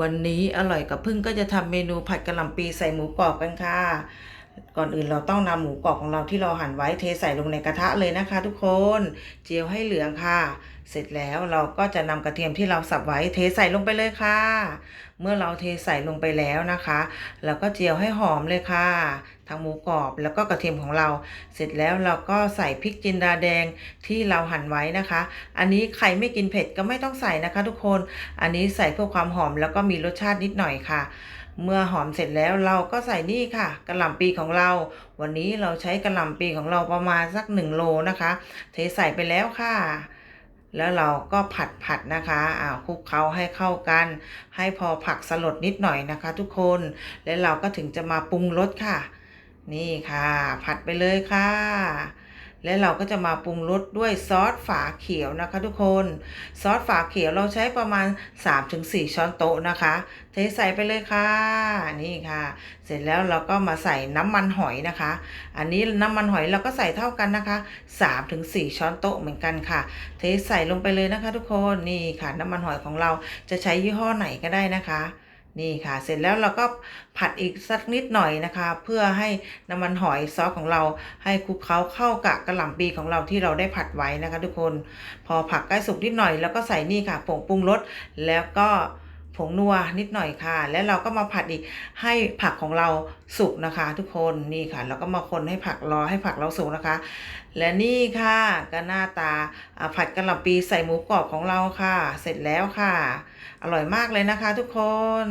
วันนี้อร่อยกับพึ่งก็จะทำเมนูผัดกะหล่ำปีใส่หมูกรอบกันค่ะ ก่อนอื่นเราต้องนำหมูกรอบของเราที่เราหั่นไว้เทใส่ลงในกระทะเลยนะคะ ทุกคน เจียวให้เหลืองค่ะ เสร็จแล้วเราก็จะนำกระเทียมที่เราสับไว้เทใส่ลงไปเลยค่ะ เมื่อเราเทใส่ลงไปแล้วนะคะเราก็เจียวให้หอมเลยค่ะ ทั้งหมูกรอบแล้วก็กระเทียมของเรา เสร็จแล้วเราก็ใส่พริกจินดาแดงที่เราหั่นไว้นะคะ อันนี้ใครไม่กินเผ็ดก็ไม่ต้องใส่นะคะ ทุกคน อันนี้ใส่เพื่อความหอมแล้วก็มีรสชาตินิดหน่อยค่ะเมื่อหอมเสร็จแล้วเราก็ใส่นี่ค่ะกระหล่ำปีของเรา วันนี้เราใช้กระหล่ำปีของเราประมาณสักหนึ่งโลนะคะ เทใส่ไปแล้วค่ะ แล้วเราก็ผัดผัดนะคะอ่าคลุกเคล้าให้เข้ากัน ให้พอผักสลดนิดหน่อยนะคะ ทุกคน แล้วเราก็ถึงจะมาปรุงรสค่ะ นี่ค่ะ ผัดไปเลยค่ะ และเราก็จะมาปรุงรสด้วยซอสฝาเขียวนะคะ ทุกคน ซอสฝาเขียวเราใช้ประมาณ 3-4 ช้อนโต๊ะนะคะ เทใส่ไปเลยค่ะ นี่ค่ะ เสร็จแล้วเราก็มาใส่น้ำมันหอยนะคะ อันนี้น้ำมันหอยเราก็ใส่เท่ากันนะคะ 3-4 ช้อนโต๊ะเหมือนกันค่ะ เทใส่ลงไปเลยนะคะ ทุกคน นี่ค่ะ น้ำมันหอยของเราจะใช้ยี่ห้อไหนก็ได้นะคะ นี่ค่ะ เสร็จแล้วเราก็ผัดอีกสักนิดหน่อยนะคะ เพื่อให้น้ำมันหอยซอสของเราให้คลุกเคล้าเข้ากับกระหล่ำปีของเราที่เราได้ผัดไว้นะคะ ทุกคน พอผักใกล้สุกนิดหน่อย แล้วก็ใส่นี่ค่ะผงปรุงรสแล้วก็ ผงนัวนิดหน่อยค่ะ แล้วเราก็มาผัดอีกให้ผักของเราสุกนะคะ ทุกคนนี่ค่ะแล้วก็มาคนให้ผักรอให้ผักเราสุกนะคะ และนี่ค่ะก็หน้าตาอ่าผัดกะหล่ำปีใส่หมูกรอบของเราค่ะ เสร็จแล้วค่ะ อร่อยมากเลยนะคะ ทุกคน